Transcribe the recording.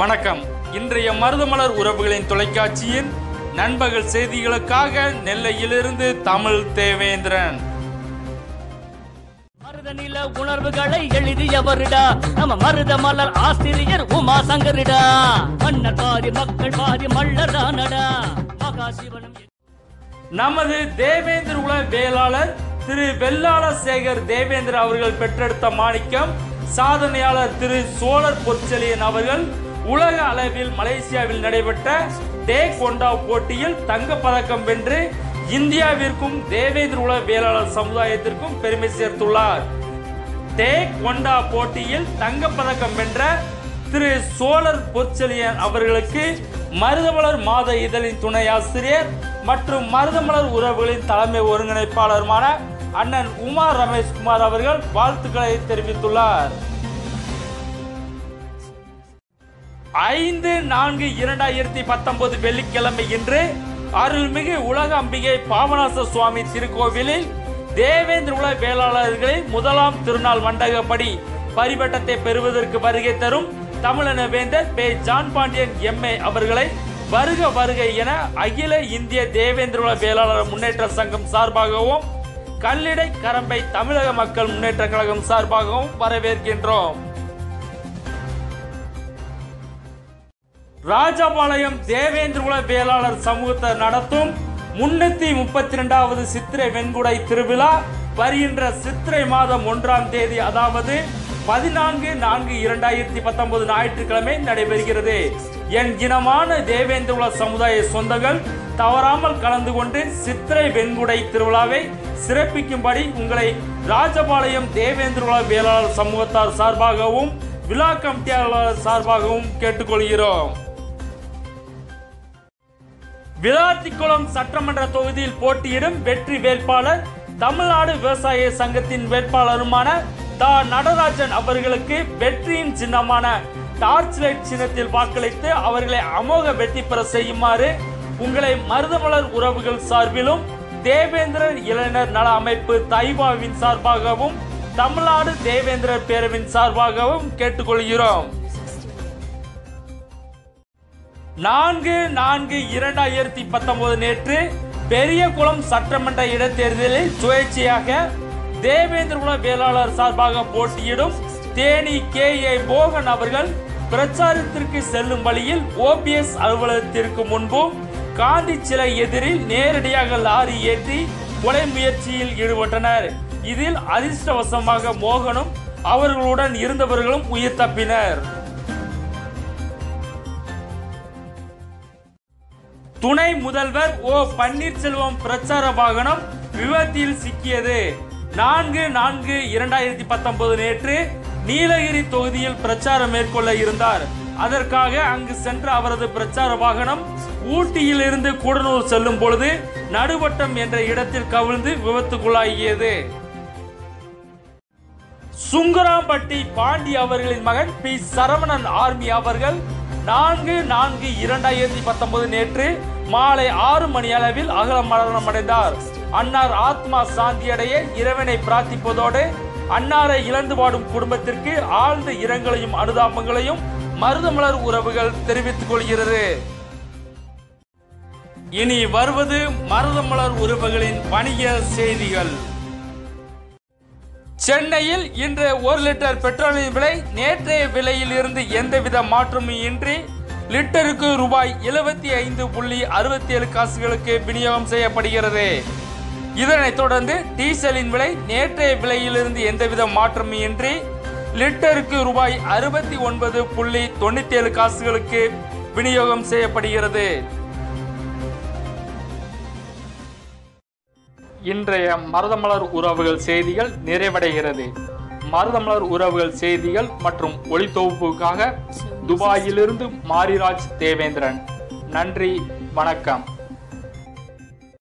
வணக்கம். இன்றைய மருதமலர் உறவுகளின் தொலைக்காட்சியின் நண்பகல் செய்திகளுக்காக நெல்லையிலிருந்து தமிழ் தேவேந்திரன். மருத நில உணர்வுகளை எழுதியவருடா. நம்ம மருத மலர் ஆசிரியர் உமா சங்கரிடா. மன்னர் பாதி மக்கள் பாதி மகாசிவனும் நமது தேவேந்திர குல வேளாளர் திரு வெள்ளாள சேகர் தேவேந்திர அவர்கள் பெற்றெடுத்த மாணிக்கம் சாதனையாளர் திரு சோழர் பொற்செலியன் அவர்கள் உலக அளவில் மலேசியாவில் நடைபெற்ற டேக் கொண்டா போட்டியில் தங்க பதக்கம் வென்று இந்தியாவிற்கும் தேவேந்திர உலக வேளாளர் சமுதாயத்திற்கும் பெருமை சேர்த்துள்ளார். டேக் கொண்டா போட்டியில் தங்கப்பதக்கம் வென்ற திரு சோழர் பொற்செலியன் அவர்களுக்கு மருதமலர் மாத இதழின் துணை ஆசிரியர் மற்றும் மருதமலர் உறவுகளின் தலைமை ஒருங்கிணைப்பாளருமான அண்ணன் உமா ரமேஷ் குமார் அவர்கள் வாழ்த்துக்களை தெரிவித்துள்ளார். ஐந்து நான்கு இரண்டாயிரத்தி பத்தொன்பது வெள்ளிக்கிழமை இன்று அருள்மிகு உலக அம்பிகை பாபநாச சுவாமி திருக்கோவிலில் தேவேந்திர உல வேளாளர்களின் முதலாம் திருநாள் மண்டகப்படி பரிவட்டத்தை பெறுவதற்கு வருகை தரும் தமிழன வேந்தர் பே. ஜான் பாண்டியன் எம்ஏ அவர்களை வருக வருக என அகில இந்திய தேவேந்திர உல வேளாளர் முன்னேற்ற சங்கம் சார்பாகவும் கல்லிடை கரம்பை தமிழக மக்கள் முன்னேற்ற கழகம் சார்பாகவும் வரவேற்கின்றோம். ராஜபாளையம் தேவேந்திரகுல வேளாளர் சமூகத்தை நடத்தும் முன்னூத்தி முப்பத்தி ரெண்டாவது சித்திரை வெண்குடை திருவிழா வருகின்ற சித்திரை மாதம் ஒன்றாம் தேதி அதாவது பதினான்கு நான்கு இரண்டாயிரத்தி பத்தொன்பது ஞாயிற்றுக்கிழமை நடைபெறுகிறது. என் இனமான தேவேந்திரகுல சமுதாய சொந்தங்கள் தவறாமல் கலந்து கொண்டு சித்திரை வெண்குடை திருவிழாவை சிறப்பிக்கும்படி உங்களை ராஜபாளையம் தேவேந்திரகுல வேளாளர் சமூகத்தார் சார்பாகவும் விழா கமிட்டியாளர் சார்பாகவும் கேட்டுக்கொள்கிறோம். விளாத்திக்குளம் சட்டமன்ற தொகுதியில் போட்டியிடும் வெற்றி வேட்பாளர் தமிழ்நாடு விவசாய சங்கத்தின் வேட்பாளருமான தா. நடராஜன் அவர்களுக்கு வெற்றியின் சின்னமான டார்ச் லைட் சின்னத்தில் வாக்களித்து அவர்களை அமோக வெற்றி பெற செய்யுமாறு உங்களை மருதமலர் உறவுகள் சார்பிலும் தேவேந்திரர் இளைஞர் நல அமைப்பு தைவாவின் சார்பாகவும் தமிழ்நாடு தேவேந்திரர் பேரவின் சார்பாகவும் கேட்டுக்கொள்கிறோம். நான்கு நான்கு இரண்டாயிரத்தி பத்தொன்பது நேற்று பெரியகுளம் சட்டமன்ற இடைத்தேர்தலில் சுயேட்சையாக தேவேந்திரகுல வேளாளர் சார்பாக போட்டியிடும் தேனி கே ஏ மோகன் அவர்கள் பிரச்சாரத்திற்கு செல்லும் வழியில் ஓபிஎஸ் அலுவலகத்திற்கு முன்பும் காந்தி சிலை எதிரில் நேரடியாக லாரி ஏற்றி கொலை முயற்சியில் ஈடுபட்டனர். இதில் அதிர்ஷ்டவசமாக மோகனும் அவர்களுடன் இருந்தவர்களும் உயிர் தப்பினர். துணை முதல்வர் ஓ பன்னீர்செல்வம் பிரச்சார வாகனம் விபத்தில் சிக்கியது. நான்கு நான்கு இரண்டாயிரத்தி பத்தொன்பது நேற்று நீலகிரி தொகுதியில் பிரச்சாரம் மேற்கொள்ள இருந்தார். அதற்காக அங்கு சென்ற அவரது பிரச்சார வாகனம் ஊட்டியில் இருந்து கூடலூர் செல்லும் பொழுது நடுவட்டம் என்ற இடத்தில் கவிழ்ந்து விபத்துக்குள்ளாகியது. சுங்கராம்பட்டி பாண்டி அவர்களின் மகன் பி சரவணன் ஆர்மி அவர்கள் நான்கு நான்கு இரண்டாயிரத்தி பத்தொன்பது நேற்று மாலை ஆறு மணி அளவில் அகல மரணம் அடைந்தார். அன்னார் ஆத்மா சாந்தியடைய இறைவனை பிரார்த்திப்பதோடு அன்னாரை இழந்து வாடும் குடும்பத்திற்கு ஆழ்ந்த இரங்கலையும் அனுதாபங்களையும் மருதமலர் உறவுகள் தெரிவித்துக் கொள்கிறது. இனி வருவது மருதமலர் உறவுகளின் வணிக செய்திகள். சென்னையில் இன்று ஒரு லிட்டர் பெட்ரோலின் விலை நேற்றைய விலையில் இருந்து எந்தவித மாற்றமும் இன்றி லிட்டருக்கு ரூபாய் எழுபத்தி ஐந்து புள்ளி அறுபத்தி ஏழு காசுகளுக்கு விநியோகம் செய்யப்படுகிறது. இதனைத் தொடர்ந்து டீசலின் விலை நேற்றைய விலையிலிருந்து எந்தவித மாற்றமும் இன்றி லிட்டருக்கு ரூபாய் அறுபத்தி ஒன்பது புள்ளி தொண்ணூத்தி ஏழு காசுகளுக்கு விநியோகம் செய்யப்படுகிறது. இன்றைய மருதமலர் உறவுகள் செய்திகள் நிறைவடைகிறது. மருதமலர் உறவுகள் செய்திகள் மற்றும் ஒளித்தொகுப்புக்காக துபாயிலிருந்து மாரிராஜ் தேவேந்திரன். நன்றி வணக்கம்.